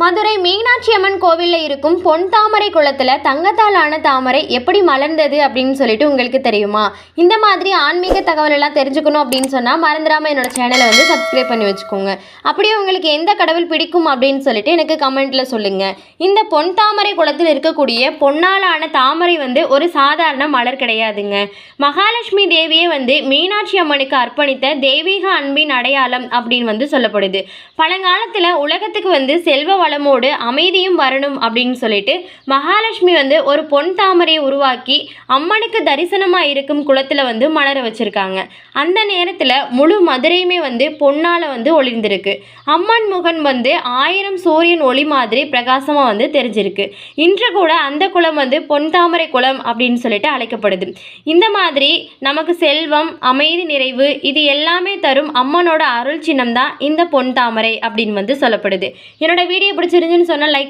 மதுரை மீனாட்சி அம்மன் கோவிலில் இருக்கும் பொன் தாமரை குளத்தில் தங்கத்தாலான தாமரை எப்படி மலர்ந்தது அப்படின்னு சொல்லிட்டு உங்களுக்கு தெரியுமா? இந்த மாதிரி ஆன்மீக தகவல் எல்லாம் தெரிஞ்சுக்கணும் அப்படின்னு சொன்னால் மறந்துடாமல் என்னோட சேனலை வந்து சப்ஸ்கிரைப் பண்ணி வச்சுக்கோங்க. அப்படியே உங்களுக்கு எந்த கடவுள் பிடிக்கும் அப்படின்னு சொல்லிட்டு எனக்கு கமெண்ட்டில் சொல்லுங்கள் இந்த பொன் தாமரை குளத்தில் இருக்கக்கூடிய பொன்னாலான தாமரை வந்து ஒரு சாதாரண மலர் கிடையாதுங்க. மகாலட்சுமி தேவியை வந்து மீனாட்சி அம்மனுக்கு அர்ப்பணித்த தெய்வீக அன்பின் அடையாளம் அப்படின்னு வந்து சொல்லப்படுது. பழங்காலத்தில் உலகத்துக்கு வந்து செல்வ வளமோடு அமைதியும் வரணும் அப்படின்னு சொல்லிட்டு மகாலட்சுமி வந்து ஒரு பொன் தாமரையை உருவாக்கி அம்மனுக்கு தரிசனமாக இருக்கும் குளத்தில் வந்து மலர வச்சுருக்காங்க. அந்த நேரத்தில் முழு மதுரையுமே வந்து பொன்னால் வந்து ஒளிர்ந்திருக்கு அம்மன் முகன் வந்து ஆயிரம் சூரியன் ஒளி மாதிரி பிரகாசமாக வந்து தெரிஞ்சிருக்கு. இன்று கூட அந்த குளம் வந்து பொன் தாமரை குளம் அப்படின்னு சொல்லிட்டு அழைக்கப்படுது. இந்த மாதிரி நமக்கு செல்வம் அமைதி நிறைவு இது எல்லாமே தரும் அம்மனோட அருள் சின்னம் தான் இந்த பொன் தாமரை அப்படின்னு வந்து சொல்லப்படுது. என்னோட வீடியோ வீடியோ பிடிச்சிருந்துன்னு சொன்னால் லைக்